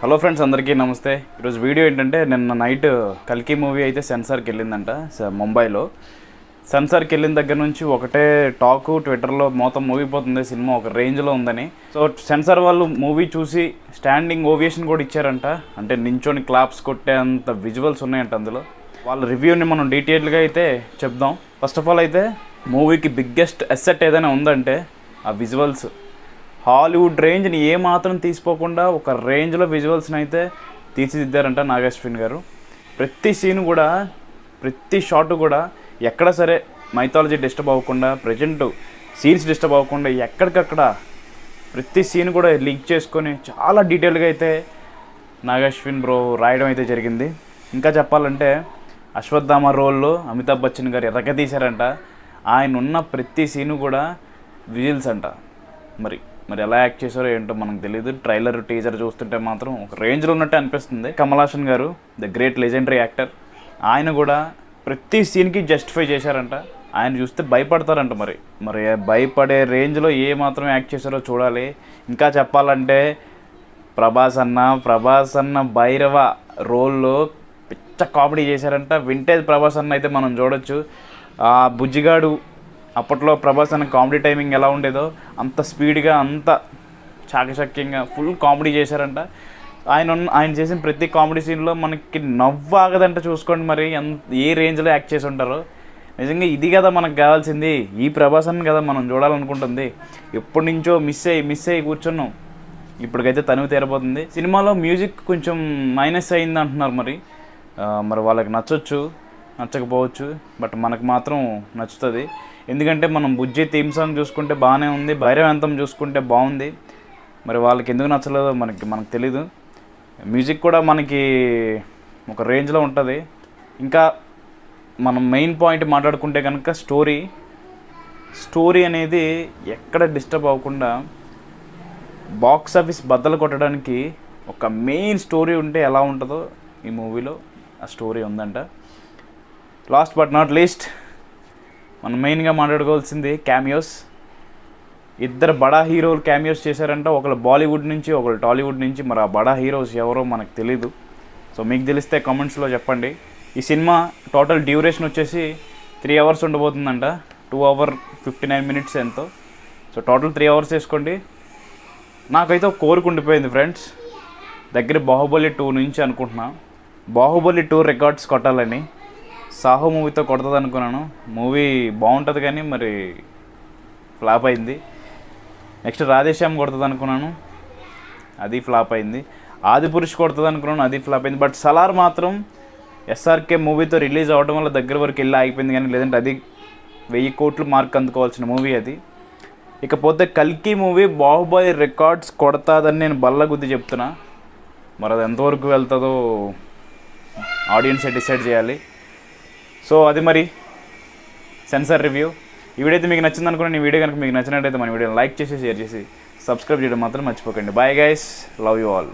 Hello friends అందరికీ నమస్తే. ఈరోజు వీడియో ఏంటంటే నిన్న నైట్ కల్కి మూవీ అయితే సెన్సార్కి వెళ్ళిందంట ముంబైలో. సెన్సార్కి వెళ్ళిన దగ్గర నుంచి ఒకటే టాక్ ట్విట్టర్లో మొత్తం మూవీ పోతుంది సినిమా ఒక రేంజ్లో ఉందని. సో సెన్సార్ వాళ్ళు మూవీ చూసి స్టాండింగ్ ఓవియేషన్ కూడా ఇచ్చారంట. అంటే నించొని క్లాప్స్ కొట్టేంత విజువల్స్ ఉన్నాయంట అందులో. వాళ్ళ రివ్యూని మనం డీటెయిల్గా అయితే చెప్దాం. ఫస్ట్ ఆఫ్ ఆల్ అయితే మూవీకి బిగ్గెస్ట్ అసెట్ ఏదైనా ఉందంటే ఆ విజువల్స్. హాలీవుడ్ రేంజ్ని ఏ మాత్రం తీసిపోకుండా ఒక రేంజ్లో విజువల్స్ని అయితే తీర్చిదిద్దారంట నాగేశ్విన్ గారు. ప్రతి సీన్ కూడా ప్రతి షాట్ కూడా ఎక్కడ సరే మైథాలజీ డిస్టర్బ్ అవ్వకుండా ప్రజెంట్ సీన్స్ డిస్టర్బ్ అవ్వకుండా ఎక్కడికక్కడ ప్రతి సీన్ కూడా లింక్ చేసుకొని చాలా డీటెయిల్గా అయితే నాగేశ్విన్ బ్రో రాయడం అయితే జరిగింది. ఇంకా చెప్పాలంటే అశ్వత్థామ రోల్లో అమితాబ్ బచ్చన్ గారు ఎర్రగ తీశారంట. ఆయన ఉన్న ప్రతి సీను కూడా విజిల్స్ అంట. మరి మరి ఎలా యాక్ట్ చేశారో ఏంటో మనకు తెలియదు ట్రైలర్ టీజర్ చూస్తుంటే మాత్రం ఒక రేంజ్లో ఉన్నట్టు అనిపిస్తుంది. కమల్ హాసన్ గారు ద గ్రేట్ లెజెండరీ యాక్టర్ ఆయన కూడా ప్రతి సీన్కి జస్టిఫై చేశారంట. ఆయన చూస్తే భయపడతారంట మరి. మరి భయపడే రేంజ్లో ఏ మాత్రం యాక్ట్ చేశారో చూడాలి. ఇంకా చెప్పాలంటే ప్రభాస్ అన్న ప్రభాస్ అన్న భైరవ రోల్లో పిచ్చ కామెడీ చేశారంట. వింటేజ్ ప్రభాస్ అన్న అయితే మనం చూడొచ్చు. ఆ బుజ్జిగాడు అప్పట్లో ప్రభాస్ అన్న కామెడీ టైమింగ్ ఎలా ఉండేదో అంత స్పీడ్గా అంత చాకచక్యంగా ఫుల్ కామెడీ చేశారంట. ఆయన ఉన్న- ఆయన చేసిన ప్రతి కామెడీ సీన్లో మనకి నవ్వు ఆగదంట చూసుకోండి మరి ఎంత ఏ రేంజ్లో యాక్ట్ చేసి ఉంటారో. నిజంగా ఇది కదా మనకు కావాల్సింది. ఈ ప్రభాసాన్ని కదా మనం చూడాలనుకుంటుంది. ఎప్పటి నుంచో మిస్ అయ్యి మిస్ అయ్యి కూర్చున్నాం. ఇప్పటికైతే తనివి తీరబోతుంది. సినిమాలో మ్యూజిక్ కొంచెం మైనస్ అయింది అంటున్నారు మరి మరి వాళ్ళకి నచ్చొచ్చు. నచ్చకపోవచ్చు బట్ మనకు మాత్రం నచ్చుతుంది. ఎందుకంటే మనం బుజ్జి థీమ్ సాంగ్ చూసుకుంటే బాగానే ఉంది భైరవంతం చూసుకుంటే బాగుంది మరి వాళ్ళకి ఎందుకు నచ్చలేదో మనకి మనకు తెలీదు. మ్యూజిక్ కూడా మనకి ఒక రేంజ్లో ఉంటుంది. ఇంకా మనం మెయిన్ పాయింట్ మాట్లాడుకుంటే కనుక స్టోరీ. స్టోరీ అనేది ఎక్కడ డిస్టర్బ్ అవ్వకుండా బాక్స్ ఆఫీస్ బద్దలు కొట్టడానికి ఒక మెయిన్ స్టోరీ ఉంటే ఎలా ఉంటుందో ఈ మూవీలో ఆ స్టోరీ ఉందంట. లాస్ట్ బట్ నాట్ లీస్ట్ మనం మెయిన్గా మాట్లాడుకోవాల్సింది క్యామియోస్ ఇద్దరు బడా హీరోలు క్యామియోస్ చేశారంట. ఒకళ్ళు బాలీవుడ్ నుంచి ఒకళ్ళు టాలీవుడ్ నుంచి. మరి ఆ బడా హీరోస్ ఎవరో మనకు తెలీదు. సో మీకు తెలిస్తే కామెంట్స్లో చెప్పండి. ఈ సినిమా టోటల్ డ్యూరేషన్ వచ్చేసి three hours ఉండబోతుందంట. Two hour fifty nine minutes ఎంతో. సో టోటల్ త్రీ అవర్స్ వేసుకోండి. నాకైతే ఒక కోరిక ఉండిపోయింది ఫ్రెండ్స్ దగ్గర బాహుబలి టూ నుంచి అనుకుంటున్నా. బాహుబలి టూ రికార్డ్స్ కొట్టాలని. సాహో మూవీతో కొడుతుంది అనుకున్నాను మూవీ బాగుంటుంది కానీ మరి ఫ్లాప్ అయింది. నెక్స్ట్ రాధేశ్యామ్ కొడుతుంది అనుకున్నాను అది ఫ్లాప్ అయింది. ఆది పురుష్ కొడుతుంది అనుకున్నాను అది ఫ్లాప్ అయింది. బట్ సలార్ మాత్రం ఎస్ఆర్కే మూవీతో రిలీజ్ అవ్వడం వల్ల దగ్గర వరకు వెళ్ళి ఆగిపోయింది కానీ లేదంటే అది వెయ్యి కోట్లు మార్క్ అందుకోవాల్సిన మూవీ అది. ఇకపోతే కల్కి మూవీ బాహుబలి రికార్డ్స్ కొడతాదని నేను బల్ల గుద్ది చెప్తున్నా. మరి అది ఎంతవరకు వెళ్తుందో ఆడియన్సే డిసైడ్ చేయాలి. సో అది మరి సెన్సార్ రివ్యూ. ఈ వీడియో అయితే మీకు నచ్చింది అనుకున్నాను ఈ వీడియో కనుక మీకు నచ్చినట్టయితే మన వీడియోని లైక్ చేసి షేర్ చేసి సబ్స్క్రైబ్ చేయడం మాత్రం మర్చిపోకండి. Bye guys love you all